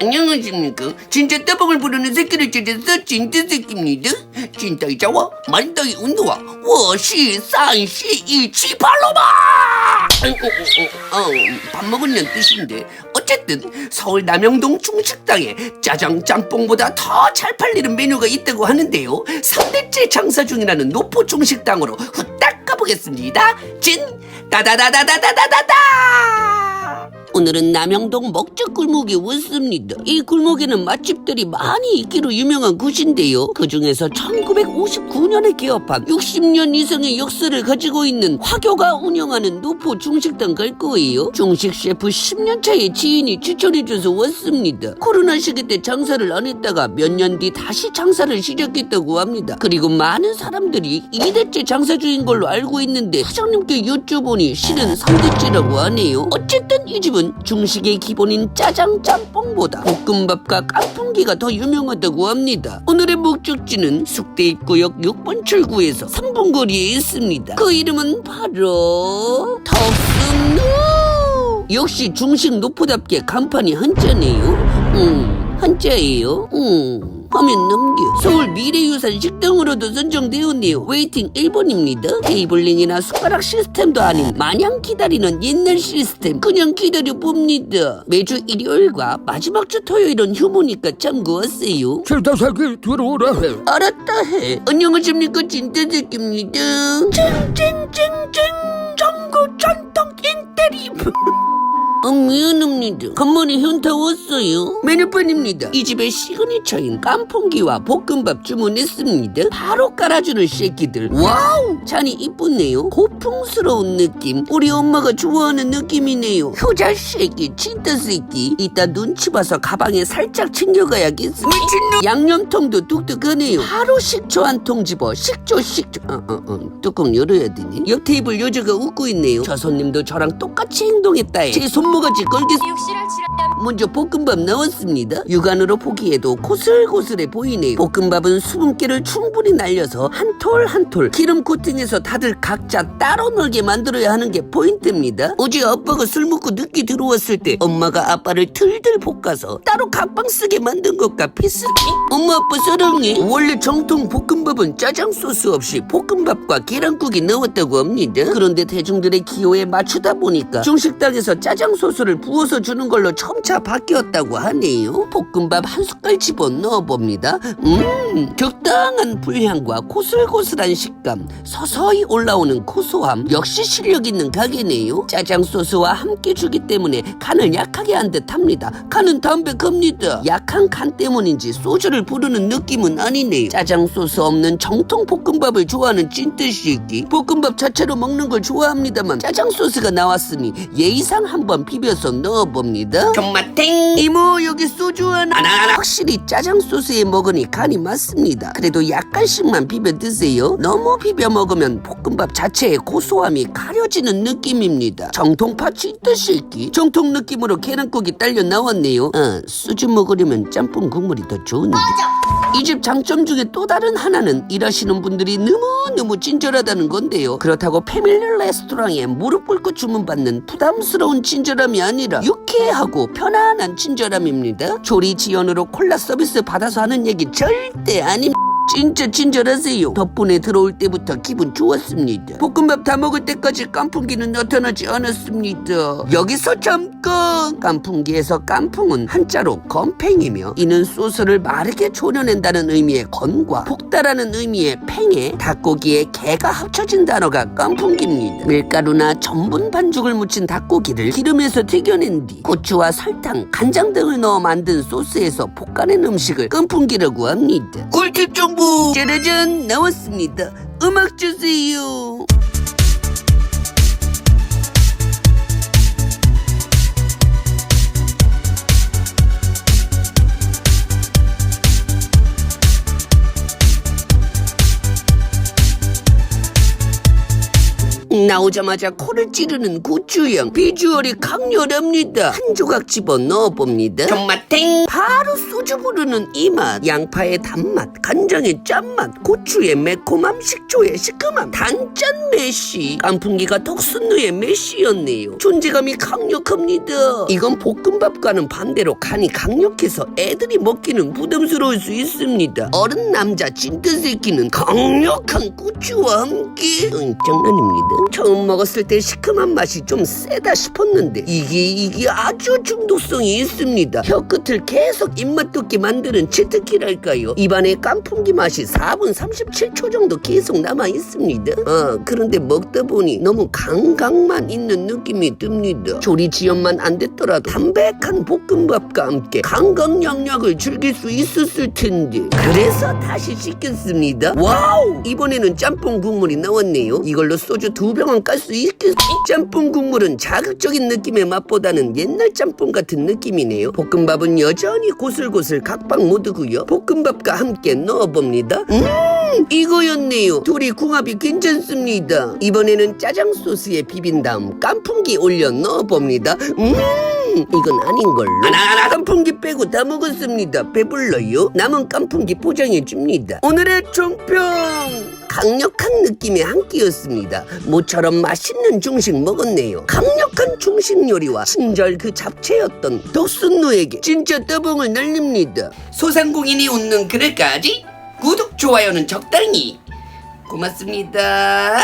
안녕하십니까. 진짜 따봉을 부르는 새끼를 찾아서 진짜 새끼입니다. 진짜이자와 만다이 운동화 워시 산시 이치 팔로마. 어, 밥 먹으려는 뜻인데 어쨌든 서울 남영동 중식당에 짜장 짬뽕보다 더 잘 팔리는 메뉴가 있다고 하는데요. 3대째 장사 중이라는 노포 중식당으로 후딱 가보겠습니다. 진 따다다다다다다다다. 오늘은 남영동 먹적 굴목에 왔습니다. 이 굴목에는 맛집들이 많이 있기로 유명한 곳인데요. 그 중에서 1959년에 개업한 60년 이상의 역사를 가지고 있는 화교가 운영하는 노포 중식당 갈 거예요. 중식 셰프 10년 차의 지인이 추천해줘서 왔습니다. 코로나 시기 때 장사를 안 했다가 몇 년 뒤 다시 장사를 시작했다고 합니다. 그리고 많은 사람들이 2대째 장사 중인 걸로 알고 있는데 사장님께 여쭤보니 실은 3대째라고 하네요. 어쨌든 이 집은 중식의 기본인 짜장 짬뽕보다 볶음밥과 깐풍기가 더 유명하다고 합니다. 오늘의 목적지는 숙대 입구역 6번 출구에서 3분 거리에 있습니다. 그 이름은 바로 덕순노 역시 중식 노포답게 간판이 한자네요. 음, 한자예요. 음. 화면 넘겨. 서울 미래유산 식당으로도 선정되었네요. 웨이팅 1번입니다. 테이블링이나 숟가락 시스템도 아닌 마냥 기다리는 옛날 시스템. 그냥 기다려 봅니다. 매주 일요일과 마지막 주 토요일은 휴무니까 참고하세요. 실타살기 들어오라 해. 알았다 해. 안녕하십니까 진짜새끼입니다. 쨍쨍쨍쨍. 전국 전통 인테리어 어, 미안합니다. 간만에 현타 왔어요. 메뉴판입니다. 이 집의 시그니처인 깐풍기와 볶음밥 주문했습니다. 바로 깔아주는 새끼들. 와우! 잔이 이쁘네요. 고풍스러운 느낌. 우리 엄마가 좋아하는 느낌이네요. 효자 새끼, 진짜 새끼. 이따 눈치 봐서 가방에 살짝 챙겨가야겠어. 미친놈! 양념통도 뚝뚝하네요. 바로 식초 한 통 집어. 식초, 식초. 어, 어, 어. 뚜껑 열어야 되네. 옆 테이블 여자가 웃고 있네요. 저 손님도 저랑 똑같이 행동했다에 제손 뭐가 짓걸 게 육실을 치라 먼저 볶음밥 나왔습니다. 육안으로 보기에도 고슬고슬해 보이네요. 볶음밥은 수분기를 충분히 날려서 한 톨 한 톨 기름 코팅해서 다들 각자 따로 놀게 만들어야 하는 게 포인트입니다. 어제 아빠가 술 먹고 늦게 들어왔을 때 엄마가 아빠를 틀들 볶아서 따로 각방 쓰게 만든 것과 비슷해. 엄마 아빠 사랑해. 원래 정통 볶음밥은 짜장 소스 없이 볶음밥과 계란국이 나왔다고 합니다. 그런데 대중들의 기호에 맞추다 보니까 중식당에서 짜장 소스를 부어서 주는 걸로 점차 바뀌었다고 하네요. 볶음밥 한 숟갈 집어 넣어봅니다. 음, 적당한 불향과 고슬고슬한 식감, 서서히 올라오는 고소함, 역시 실력 있는 가게네요. 짜장 소스와 함께 주기 때문에 간을 약하게 한 듯합니다. 간은 담백합니다. 약한 간 때문인지 소주를 부르는 느낌은 아니네요. 짜장 소스 없는 정통 볶음밥을 좋아하는 찐뜨시기 볶음밥 자체로 먹는 걸 좋아합니다만 짜장 소스가 나왔으니 예의상 한번 비벼서 넣어봅니다. 정 마탱 이모 여기 소주 하나 하나 확실히 짜장 소스에 먹으니 간이 맞습니다. 그래도 약간씩만 비벼 드세요. 너무 비벼 먹으면 볶음밥 자체의 고소함이 가려지는 느낌입니다. 정통파 찐뜨시기 정통 느낌으로 계란국이 딸려 나왔네요. 어, 소주 먹으려면 짬뽕 국물이 더 좋은데. 이 집 장점 중에 또 다른 하나는 일하시는 분들이 너무너무 친절하다는 건데요. 그렇다고 패밀리 레스토랑에 무릎 꿇고 주문받는 부담스러운 친절함이 아니라 유쾌하고 편안한 친절함입니다. 조리 지연으로 콜라 서비스 받아서 하는 얘기 절대 아닙니다. 진짜 친절하세요. 덕분에 들어올 때부터 기분 좋았습니다. 볶음밥 다 먹을 때까지 깐풍기는 나타나지 않았습니다. 여기서 잠깐! 깐풍기에서 깐풍은 한자로 건팽이며 이는 소스를 마르게 졸여낸다는 의미의 건과 볶다라는 의미의 팽에 닭고기에 개가 합쳐진 단어가 깐풍기입니다. 밀가루나 전분 반죽을 묻힌 닭고기를 기름에서 튀겨낸 뒤 고추와 설탕, 간장 등을 넣어 만든 소스에서 볶아낸 음식을 깐풍기라고 합니다. 꿀팁 정보 짜라잔 나왔습니다. 음악 주세요. 나오자마자 코를 찌르는 고추향 비주얼이 강렬합니다 한 조각 집어 넣어봅니다 존맛탱 바로 소주 부르는 이 맛. 양파의 단맛 간장의 짠맛 고추의 매콤함 식초의 시큼함. 단짠 메시. 깐풍기가 덕순누의 메시였네요. 존재감이 강력합니다. 이건 볶음밥과는 반대로 간이 강력해서 애들이 먹기는 부담스러울 수 있습니다. 어른 남자 진드 새끼는 강력한 고추와 함께. 응, 장난입니다. 처음 먹었을 때 시큼한 맛이 좀 세다 싶었는데 이게 이게 아주 중독성이 있습니다. 혀끝을 계속 입맛 돋게 만드는 치트키랄까요? 입안에 깐풍기 맛이 4분 37초 정도 계속 남아 있습니다. 어, 그런데 먹다 보니 너무 강강만 있는 느낌이 듭니다. 조리 지연만 안 됐더라도 담백한 볶음밥과 함께 강강약약을 즐길 수 있었을 텐데. 그래서 다시 시켰습니다. 와우! 이번에는 짬뽕 국물이 나왔네요. 이걸로 소주 두 병은 깔 수 있겠. 짬뽕 국물은 자극적인 느낌의 맛보다는 옛날 짬뽕 같은 느낌이네요. 볶음밥은 여전히 고슬고 슬 각박 모드고요 볶음밥과 함께 넣어봅니다. 음 이거였네요. 둘이 궁합이 괜찮습니다. 이번에는 짜장 소스에 비빈 다음 깐풍기 올려 넣어봅니다. 음 이건 아닌걸로. 하나. 깐풍기 빼고 다 먹었습니다. 배불러요. 남은 깐풍기 포장해줍니다. 오늘의 총평 강력한 느낌의 한 끼였습니다. 모처럼 맛있는 중식 먹었네요. 강력한 중식 요리와 친절 그 잡채였던 덕순누에게 진짜 따봉을 날립니다. 소상공인이 웃는 그날까지 구독 좋아요는 적당히. 고맙습니다